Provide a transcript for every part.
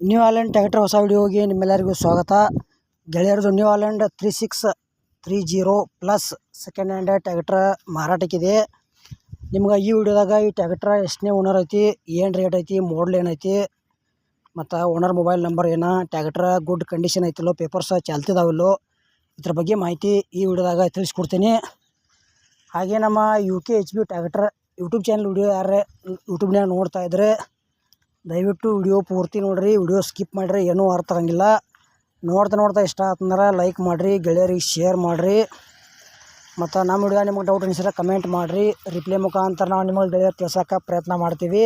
New ಆಲೆಂಡ್ tractor ಹೊಸ ವಿಡಿಯೋಗೆ ನಿಮ್ಮೆಲ್ಲರಿಗೂ ಸ್ವಾಗತ. ಗೆಳೆಯರದು New Holland three six three zero plus second hand tractor ಮಾರಾಟಕ್ಕಿದೆ. ನಿಮ್ಗೆ ಈ ವಿಡಿಯೋದಾಗ ಈ ಟ್ಯಾಕ್ಟ್ರ ಎಷ್ಟನೇ ಓನರ್ ಐತಿ, ಏನು ರೇಟ್ ಐತಿ ಮಾಡಲ್ ಏನೈತಿ ಮತ್ತು ಓನರ್ ಮೊಬೈಲ್ ನಂಬರ್ ಏನು ಟ್ಯಾಕ್ಟ್ರ ಗುಡ್ ಕಂಡೀಷನ್ ಐತಿಲ್ಲೋ ಪೇಪರ್ಸ್ ಚಾಲ್ತಿದಾವಿಲ್ಲೋ, ಇದ್ರ ಬಗ್ಗೆ ಮಾಹಿತಿ ಈ ವಿಡಿಯೋದಾಗ ತಿಳಿಸ್ಕೊಡ್ತೀನಿ. ಹಾಗೆ ನಮ್ಮ U K H B tractor YouTube channel video ಯಾರೇ ಯೂಟ್ಯೂಬ್ನಾಗ ನೋಡ್ತಾ ಇದ್ದರೆ ದಯವಿಟ್ಟು ವಿಡಿಯೋ ಪೂರ್ತಿ ನೋಡಿರಿ, ವಿಡಿಯೋ ಸ್ಕಿಪ್ ಮಾಡಿರಿ, ಏನೂ ಅರ್ಥ ಆಗಂಗಿಲ್ಲ. ನೋಡ್ತಾ ನೋಡ್ತಾ ಇಷ್ಟ ಆತಂದ್ರೆ ಲೈಕ್ ಮಾಡಿರಿ, ಗೆಳೆಯರಿಗೆ ಶೇರ್ ಮಾಡಿರಿ. ಮತ್ತು ನಮ್ಮ ವಿಡಿಯೋ ನಿಮಗೆ ಡೌಟ್ ಅನಿಸಿದ್ರೆ ಕಮೆಂಟ್ ಮಾಡಿರಿ. ರಿಪ್ಲೈ ಮುಖಾಂತರ ನಾವು ನಿಮಗೆ ಗೆಳೆಯರು ತಿಳ್ಸೋಕೆ ಪ್ರಯತ್ನ ಮಾಡ್ತೀವಿ.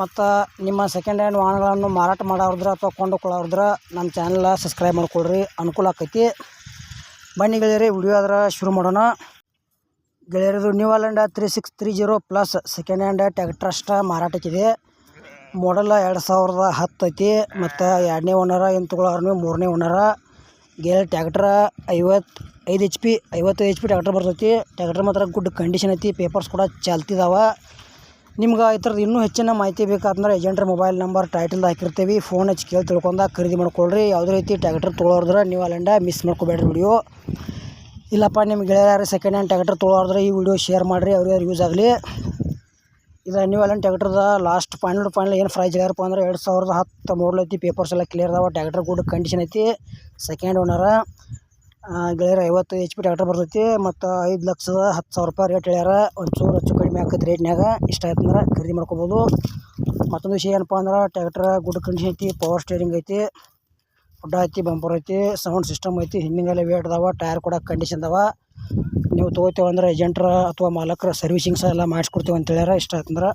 ಮತ್ತು ನಿಮ್ಮ ಸೆಕೆಂಡ್ ಹ್ಯಾಂಡ್ ವಾಹನಗಳನ್ನು ಮಾರಾಟ ಮಾಡೋರ್ದ್ರೆ ಅಥವಾ ಕೊಂಡುಕೊಳ್ಳೋರ್ದ್ರೆ ನಮ್ಮ ಚಾನಲ್ ಸಬ್ಸ್ಕ್ರೈಬ್ ಮಾಡ್ಕೊಳ್ರಿ, ಅನುಕೂಲ ಆಕೈತಿ. ಬನ್ನಿ ಗೆಳೆಯರಿ, ವಿಡಿಯೋ ಆದ್ರೆ ಶುರು ಮಾಡೋಣ. ಗೆಳೆಯರದು New Holland three six three zero plus second hand ಟ್ಯಾಕ್ಟ್ರಷ್ಟ ಮಾರಾಟಕ್ಕಿದೆ. ಮಾಡಲ್ ಎರಡು ಸಾವಿರದ ಹತ್ತು ಐತಿ ಮತ್ತು ಎರಡನೇ ಓನರ ಏನು ತೊಗೊಳೋರು ಮೂರನೇ ಓನರ. ಗೇರ್ ಟ್ಯಾಕ್ಟ್ರ ಐವತ್ತು ಐದು ಎಚ್ ಪಿ ಐವತ್ತು ಎಚ್ ಪಿ ಟ್ಯಾಕ್ಟ್ರ್ ಬರ್ತೈತಿ. ಟ್ಯಾಕ್ಟ್ರ್ ಮಾತ್ರ ಗುಡ್ ಕಂಡೀಷನ್ ಐತಿ ಪೇಪರ್ಸ್ ಕೂಡ ಚಾಲ್ತಿದಾವೆ ನಿಮ್ಗೆ ಈ ಥರದ್ದು ಇನ್ನೂ ಹೆಚ್ಚಿನ ಮಾಹಿತಿ ಬೇಕಾದ್ರೆ ಏಜೆಂಟ್ರ ಮೊಬೈಲ್ ನಂಬರ್ ಟೈಟಲ್ ಹಾಕಿರ್ತೀವಿ. ಫೋನ್ ಹಚ್ಚಿ ಕೇಳಿ ತಿಳ್ಕೊಂಡ ಖರೀದಿ ಮಾಡ್ಕೊಳ್ರಿ. ಯಾವುದೇ ರೀತಿ ಟ್ಯಾಕ್ಟ್ರ್ ತೊಗೊಳೋದ್ರೆ ನೀವು ಅಲ್ಲಿಂದ ಮಿಸ್ ಮಾಡ್ಕೋಬೇಡ್ರಿ ವಿಡಿಯೋ ಇಲ್ಲಪ್ಪ ನಿಮ್ಗೆ ಗೆಳೆಯರು ಸೆಕೆಂಡ್ ಹ್ಯಾಂಡ್ ಟ್ಯಾಕ್ಟ್ರ್ ತೊಗೊಳೋದ್ರೆ ಈ ವಿಡಿಯೋ ಶೇರ್ ಮಾಡಿರಿ. ಅವ್ರಿಗೆ ಯೂಸ್ ಆಗಲಿ. ಇದು ನ್ಯೂ ಅಲೆನ್ ಟ್ಯಾಕ್ಟರ್ದ ಲಾಸ್ಟ್ ಫೈನಲ್ ಫೈನಲ್ ಏನು ಪ್ರೈಸ್ ಹೇಳ್ಯಾರಪ್ಪ ಅಂದ್ರೆ ಎರಡು ಸಾವಿರದ ಹತ್ತು ಮಾಡಲ್ ಐತಿ ಪೇಪರ್ಸ್ ಎಲ್ಲ ಕ್ಲಿಯರ್ ಅದಾವ ಟ್ಯಾಕ್ಟರ್ ಗುಡ್ ಕಂಡೀಷನ್ ಐತಿ. ಸೆಕೆಂಡ್ ಓನರ ಗೆಳೆಯರ ಐವತ್ತು ಎಚ್ ಪಿ ಟ್ಯಾಕ್ಟರ್ ಬರ್ತೈತಿ, ಮತ್ತು ಐದು ಲಕ್ಷದ ಹತ್ತು ಸಾವಿರ ರೂಪಾಯಿ ರೇಟ್ ಹೇಳ್ಯಾರ. ಒಂಚೂರು ಹೆಚ್ಚು ಕಡಿಮೆ ಆಕೈತಿ ರೇಟ್ನಾಗ ಇಷ್ಟ ಆಯ್ತು ಅಂದ್ರೆ ಖರೀದಿ ಮಾಡ್ಕೋಬೋದು. ಮತ್ತೊಂದು ವಿಷಯ ಏನಪ್ಪ ಅಂದ್ರೆ ಟ್ಯಾಕ್ಟ್ರ ಗುಡ್ ಕಂಡೀಷನ್ ಐತಿ ಪವರ್ ಸ್ಟೇರಿಂಗ್ ಐತಿ ಗುಡ್ಡ ಐತಿ ಬಂಪರ್ ಐತಿ ಸೌಂಡ್ ಸಿಸ್ಟಮ್ ಐತಿ ಹಿಂದಿಂಗೆಲ್ಲ ವೇಟ್ ಅದಾವ ಟೈರ್ ಕೂಡ ಕಂಡೀಷನ್ ಅದಾವ. ನೀವು ತೊಗೋತೇವೆ ಅಂದ್ರೆ ಏಜೆಂಟ್ರ ಅಥವಾ ಮಾಲಕರ ಸರ್ವಿಸಿಂಗ್ಸ್ ಎಲ್ಲ ಮಾಡಿಸ್ಕೊಡ್ತೀವಿ ಅಂತ ಹೇಳ್ಯಾರ. ಇಷ್ಟ ಆಯ್ತಂದ್ರೆ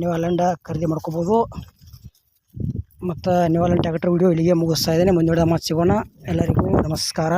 ನೀವು ಅಲ್ಲಿಂದ ಖರೀದಿ ಮಾಡ್ಕೋಬೋದು. ಮತ್ತು ನೀವು ಅಲ್ಲಿಂದ ಟ್ಯಾಕ್ಟ್ರ್ ವಿಡಿಯೋ ಇಲ್ಲಿಗೆ ಮುಗಿಸ್ತಾ ಇದ್ದೇನೆ. ಮುಂದಿನ ಮತ್ತೆ ಸಿಗೋಣ. ಎಲ್ಲರಿಗೂ ನಮಸ್ಕಾರ.